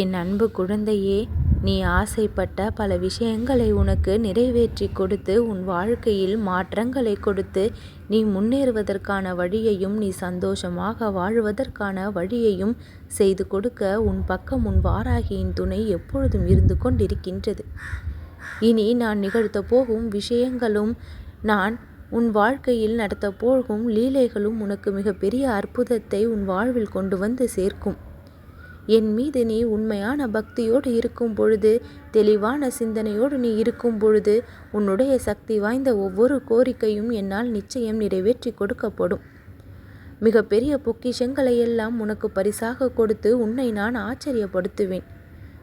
என் அன்பு குழந்தையே நீ ஆசைப்பட்ட பல விஷயங்களை உனக்கு நிறைவேற்றி கொடுத்து உன் வாழ்க்கையில் மாற்றங்களை கொடுத்து நீ முன்னேறுவதற்கான வழியையும் நீ சந்தோஷமாக வாழ்வதற்கான வழியையும் செய்து கொடுக்க உன் பக்கம் உன் வாராகியின் துணை எப்பொழுதும் இருந்து கொண்டிருக்கின்றது. இனி நான் நிகழ்த்த போகும் விஷயங்களும் நான் உன் வாழ்க்கையில் நடத்த போகும் லீலைகளும் உனக்கு மிகப்பெரிய அற்புதத்தை உன் வாழ்வில் கொண்டு வந்து சேர்க்கும். என் மீது நீ உண்மையான பக்தியோடு இருக்கும் பொழுது தெளிவான சிந்தனையோடு நீ இருக்கும் பொழுது உன்னுடைய சக்தி வாய்ந்த ஒவ்வொரு கோரிக்கையும் என்னால் நிச்சயம் நிறைவேற்றி கொடுக்கப்படும். மிகப்பெரிய பொக்கிஷங்களை எல்லாம் உனக்கு பரிசாக கொடுத்து உன்னை நான் ஆச்சரியப்படுத்துவேன்.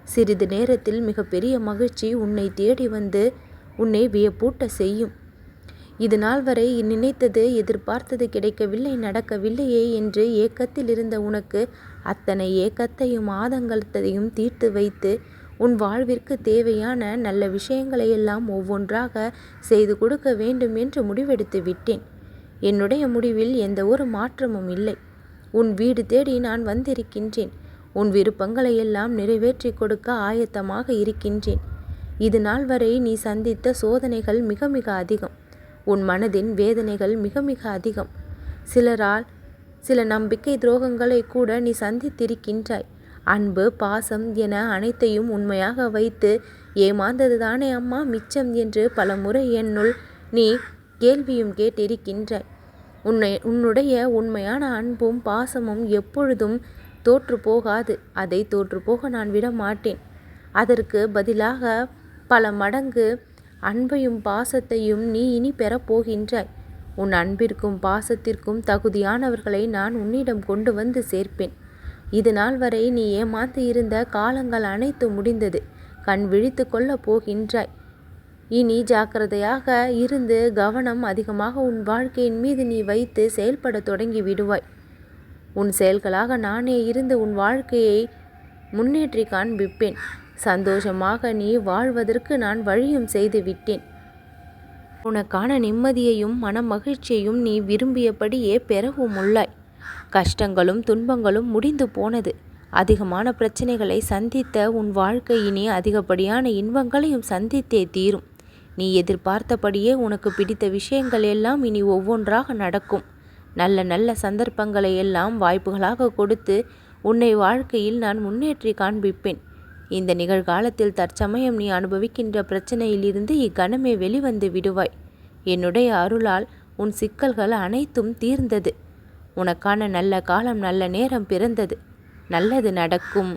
சிறிது நேரத்தில் மிகப்பெரிய மகிழ்ச்சி உன்னை தேடி வந்து உன்னை வியப்பூட்ட செய்யும். இது நாள் வரை நினைத்தது எதிர்பார்த்தது கிடைக்கவில்லை நடக்கவில்லையே என்று ஏக்கத்தில் இருந்த உனக்கு அத்தனை ஏக்கத்தையும் ஆதங்கத்தையும் தீர்த்து வைத்து உன் வாழ்விற்கு தேவையான நல்ல விஷயங்களையெல்லாம் ஒவ்வொன்றாக செய்து கொடுக்க வேண்டும் என்று முடிவெடுத்து விட்டேன். என்னுடைய முடிவில் எந்த ஒரு மாற்றமும் இல்லை. உன் வீடு தேடி நான் வந்திருக்கின்றேன். உன் விருப்பங்களை எல்லாம் நிறைவேற்றி கொடுக்க ஆயத்தமாக இருக்கின்றேன். இது நாள் வரை நீ சந்தித்த சோதனைகள் மிக மிக அதிகம். உன் மனதின் வேதனைகள் மிக மிக அதிகம். சிலரால் சில நம்பிக்கை துரோகங்களை கூட நீ சந்தித்திருக்கின்றாய். அன்பு பாசம் என அனைத்தையும் உண்மையாக வைத்து ஏமாந்தது தானே அம்மா மிச்சம் என்று பல முறை என்னுள் நீ கேள்வியும் கேட்டிருக்கின்றாய். உன்னை உன்னுடைய உண்மையான அன்பும் பாசமும் எப்பொழுதும் தோற்று போகாது. அதை தோற்று போக நான் விட மாட்டேன் அதற்கு பதிலாக பல மடங்கு அன்பையும் பாசத்தையும் நீ இனி பெறப்போகின்றாய் உன் அன்பிற்கும் பாசத்திற்கும் தகுதியானவர்களை நான் உன்னிடம் கொண்டு வந்து சேர்ப்பேன். இது நாள் வரை நீ ஏமாந்து இருந்த காலங்கள் அனைத்து முடிந்தது. கண் விழித்து கொள்ளப் போகின்றாய். இனி ஜாக்கிரதையாக இருந்து கவனம் அதிகமாக உன் வாழ்க்கையின் மீது நீ வைத்து செயல்பட தொடங்கி விடுவாய். உன் செயல்களாக நானே இருந்து உன் வாழ்க்கையை முன்னேற்றி காண்பிப்பேன். சந்தோஷமாக நீ வாழ்வதற்கு நான் வழியும் செய்து விட்டேன். உனக்கான நிம்மதியையும் மன மகிழ்ச்சியையும் நீ விரும்பியபடியே பெறவும் உள்ளாய் கஷ்டங்களும் துன்பங்களும் முடிந்து போனது. அதிகமான பிரச்சனைகளை சந்தித்த உன் வாழ்க்கை இனி அதிகப்படியான இன்பங்களையும் சந்தித்தே தீரும். நீ எதிர்பார்த்தபடியே உனக்கு பிடித்த விஷயங்கள் எல்லாம் இனி ஒவ்வொன்றாக நடக்கும். நல்ல நல்ல சந்தர்ப்பங்களை எல்லாம் வாய்ப்புகளாக கொடுத்து உன்னை வாழ்க்கையில் நான் முன்னேற்றி காண்பிப்பேன். இந்த நிகழ்காலத்தில் தற்சமயம் நீ அனுபவிக்கின்ற பிரச்சனையிலிருந்து இக்கணமே வெளிவந்து விடுவாய். என்னுடைய அருளால் உன் சிக்கல்கள் அனைத்தும் தீர்ந்தது. உனக்கான நல்ல காலம் நல்ல நேரம் பிறந்தது. நல்லது நடக்கும்.